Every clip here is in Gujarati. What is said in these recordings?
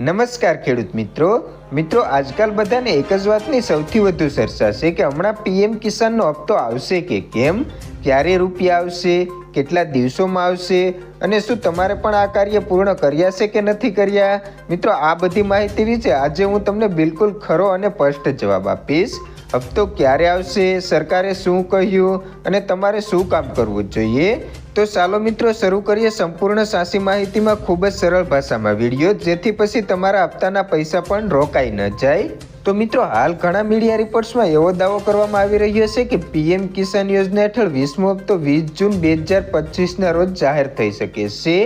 નમસ્કાર ખેડૂત મિત્રો. મિત્રો, આજકાલ બધાને એક જ વાતની સૌથી વધુ ચર્ચા છે કે હમણાં પીએમ કિસાનનો હપ્તો આવશે કે કેમ? ક્યારે રૂપિયા આવશે? કેટલા દિવસોમાં આવશે? અને શું તમારે પણ આ કાર્ય પૂર્ણ કર્યા છે કે નથી કર્યા? મિત્રો, આ બધી માહિતી વિશે આજે હું તમને બિલકુલ ખરો અને સ્પષ્ટ જવાબ આપીશ. હપ્તો ક્યારે આવશે? સરકારે શું કહ્યું? અને તમારે શું કામ કરવું જોઈએ? તો ચાલો મિત્રો, શરૂ કરીએ સંપૂર્ણ સાચી માહિતીમાં ખૂબ જ સરળ ભાષામાં વીડિયો, જેથી પછી તમારા હપ્તાના પૈસા પણ રોકાઈ ન જાય. તો મિત્રો, હાલ ઘણા મીડિયા રિપોર્ટ્સમાં એવો દાવો કરવામાં આવી રહ્યો છે કે પીએમ કિસાન યોજના હેઠળ વીસમો હપ્તો વીસ જૂન બે હજાર પચીસના રોજ જાહેર થઈ શકે છે.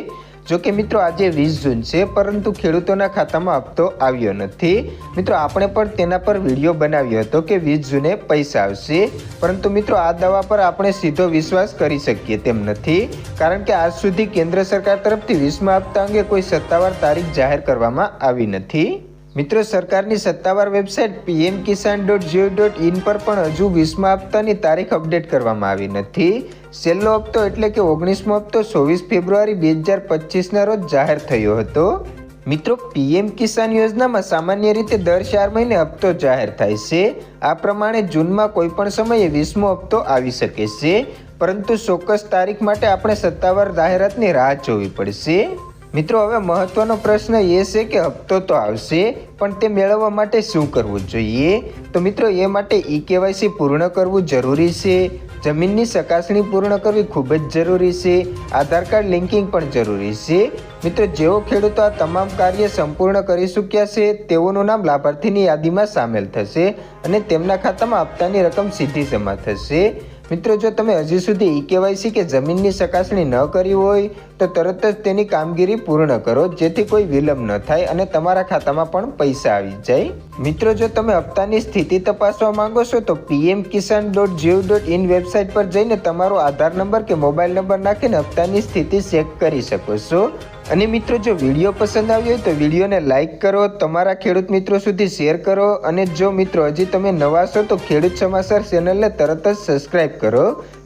જો કે મિત્રો આજે વીસ જૂન છે, પરંતુ ખેડૂતોના ખાતામાં હપ્તો આવ્યો નથી. મિત્રો, આપણે પણ તેના પર વીડિયો બનાવ્યો હતો કે વીસ જૂને પૈસા આવશે. પરંતુ મિત્રો, આ દવા પર આપણે સીધો વિશ્વાસ કરી શકીએ તેમ નથી. કારણ કે આજ સુધી કેન્દ્ર સરકાર તરફથી વીસમા હપ્તા અંગે કોઈ સત્તાવાર તારીખ જાહેર કરવામાં આવી નથી. મિત્રો, સરકારની સત્તાવાર website PM Kisan dot gov dot in પર પણ હજુ વીસમા હપ્તાની તારીખ અપડેટ કરવામાં આવી નથી. છેલ્લો હપ્તો એટલે કે ઓગણીસમો હપ્તો ચોવીસ ફેબ્રુઆરી બે હજાર પચીસના રોજ જાહેર થયો હતો. મિત્રો, પીએમ કિસાન યોજનામાં સામાન્ય રીતે દર ચાર મહિને હપ્તો જાહેર થાય છે. આ પ્રમાણે જૂનમાં કોઈ પણ સમયે વીસમો હપ્તો આવી શકે છે. પરંતુ ચોક્કસ તારીખ માટે આપણે સત્તાવાર જાહેરાતની રાહ જોવી પડશે. મિત્રો, હવે મહત્વનો પ્રશ્ન એ છે કે હપ્તો તો આવશે, પણ તે મેળવવા માટે શું કરવું જોઈએ? તો મિત્રો, એ માટે ઈ કેવાયસી પૂર્ણ કરવું જરૂરી છે. જમીનની ચકાસણી પૂર્ણ કરવી ખૂબ જ જરૂરી છે. આધાર કાર્ડ લિંકિંગ પણ જરૂરી છે. મિત્રો, જેઓ ખેડૂતો આ તમામ કાર્ય સંપૂર્ણ કરી ચૂક્યા છે, તેઓનું નામ લાભાર્થીની યાદીમાં સામેલ થશે અને તેમના ખાતામાં હપ્તાની રકમ સીધી જમા થશે. મિત્રો, જો તમે હજી સુધી ઈ કેવાયસી કે જમીનની ચકાસણી ન કરી હોય, તો તરત જ તેની કામગીરી પૂર્ણ કરો, જેથી કોઈ વિલંબ ન થાય અને તમારા ખાતામાં પણ પૈસા આવી જાય. મિત્રો, જો તમે હપ્તાની સ્થિતિ તપાસવા માંગો છો, તો PM Kisan dot gov dot in website પર જઈને તમારો આધાર નંબર કે મોબાઈલ નંબર નાખીને હપ્તાની સ્થિતિ ચેક કરી શકો છો. અને મિત્રો, જો વીડિયો પસંદ આવ્યો હોય તો વિડીયોને લાઇક કરો, તમારા ખેડૂત મિત્રો સુધી શેર કરો અને જો મિત્રો હજી તમે નવા છો તો ખેડૂત સમાચાર ચેનલને તરત જ સબસ્ક્રાઇબ કરો,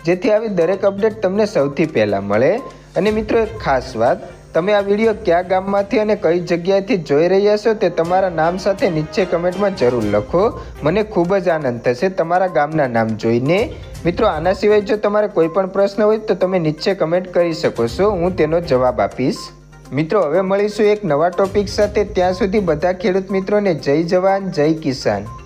જેથી આવી દરેક અપડેટ તમને સૌથી પહેલાં મળે. અને મિત્રો, એક ખાસ વાત, તમે આ વીડિયો કયા ગામમાંથી અને કઈ જગ્યાએથી જોઈ રહ્યા છો તે તમારા નામ સાથે નીચે કમેન્ટમાં જરૂર લખો. મને ખૂબ જ આનંદ થશે તમારા ગામના નામ જોઈને. મિત્રો, આના સિવાય જો તમારે કોઈ પણ પ્રશ્ન હોય તો તમે નીચે કમેન્ટ કરી શકો છો, હું તેનો જવાબ આપીશ. મિત્રો, હવે મળીશું એક નવા ટોપિક સાથે. ત્યાં સુધી બધા ખેડૂત મિત્રોને જય જવાન, જય કિસાન.